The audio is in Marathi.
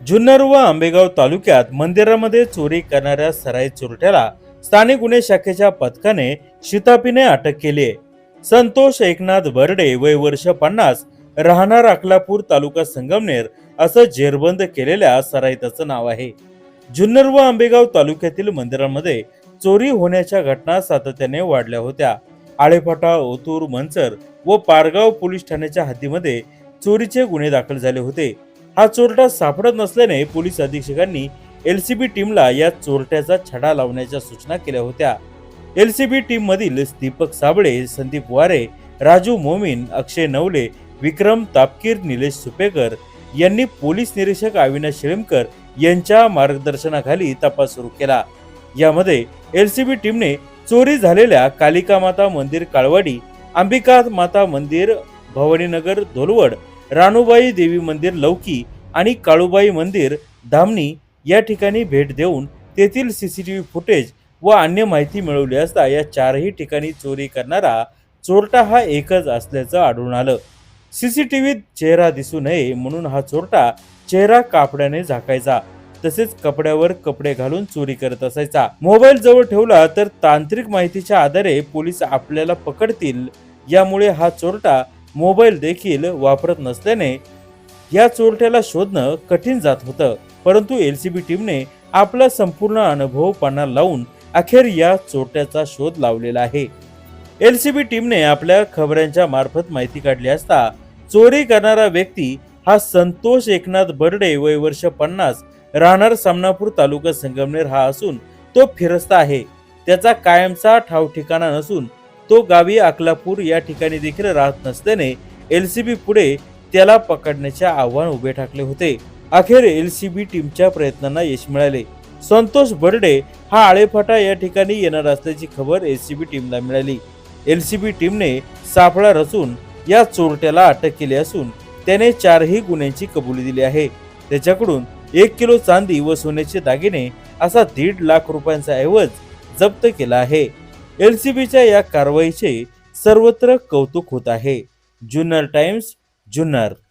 जुन्नर व आंबेगाव तालुक्यात मंदिरामध्ये चोरी करणाऱ्या सराई चोरट्याला स्थानिक गुन्हे शाखेच्या पथकाने शितापीने अटक केली आहे. संतोष एकनाथ बर्डे वय वर्ष पन्नास राहणार अकलापूर तालुका संगमनेर असं जेरबंद केलेल्या सराईताचं नाव आहे. जुन्नर व आंबेगाव तालुक्यातील मंदिरांमध्ये चोरी होण्याच्या घटना सातत्याने वाढल्या होत्या. आळेफाटा ओतूर मंचर व पारगाव पोलीस ठाण्याच्या हद्दीमध्ये चोरीचे गुन्हे दाखल झाले होते. हा चोरटा सापडत नसल्याने पोलीस अधीक्षकांनी एलसीबी टीमला या चोरट्याचा छडा लावण्याच्या सूचना केल्या होत्या. एलसीबी टीम मधील दीपक साबळे संदीप वारे राजू मोमीन अक्षय नवले विक्रम तापकीर निलेश सुपेकर यांनी पोलीस निरीक्षक अविनाश शिळमकर यांच्या मार्गदर्शनाखाली तपास सुरू केला. यामध्ये एलसीबी टीमने चोरी झालेल्या कालिका माता मंदिर काळवाडी अंबिका माता मंदिर भवानीनगर धोलवड राणूबाई देवी मंदिर लौकी आणि काळूबाई मंदिर धामणी या ठिकाणी भेट देऊन तेथील C C T V footage व अन्य माहिती मिळवली असता या चारही ठिकाणी चोरी करणारा चोरटा हा एकच असल्याचं आढळून आलं. सी सी टी व्हीत चेहरा दिसू नये म्हणून हा चोरटा चेहरा कापड्याने झाकायचा तसेच कपड्यावर कपडे घालून चोरी करत असायचा. मोबाईल जवळ ठेवला तर तांत्रिक माहितीच्या आधारे पोलीस आपल्याला पकडतील यामुळे हा चोरटा मोबाईल देखील वापरत नसल्याने या चोरट्याला शोधणं कठीण जात होतं. परंतु एल सी बी टीमने आपला संपूर्ण अनुभव पणा लावून अखेर या चोरट्याचा शोध लावलेला आहे. एल सी बी टीमने आपल्या खबऱ्यांच्या मार्फत माहिती काढली असता चोरी करणारा व्यक्ती हा संतोष एकनाथ बर्डे वय वर्ष पन्नास राहणार सामनापूर तालुका संगमनेर हा असून तो फिरस्ता आहे. त्याचा कायमचा ठाव ठिकाणा नसून तो गावी अकलापूर या ठिकाणी देखील राहत नसल्याने एल सी बी पुढे त्याला पकडण्याचे आव्हान उभे ठाकले होते. अखेर एल सी बी टीमच्या प्रयत्नांना यश मिळाले. संतोष बर्डे हा आळेफाटा या ठिकाणी येणार असल्याची खबर एल सी बी टीमला मिळाली. एल सी बी टीमने सापळा रचून या चोरट्याला अटक केली असून त्याने चारही गुन्ह्यांची कबुली दिली आहे. त्याच्याकडून एक किलो चांदी व सोन्याचे दागिने असा दीड लाख रुपयांचा ऐवज जप्त केला आहे. एल सी बीच्या या कारवाईचे सर्वत्र कौतुक होत आहे. जुन्नर टाइम्स जुन्नर.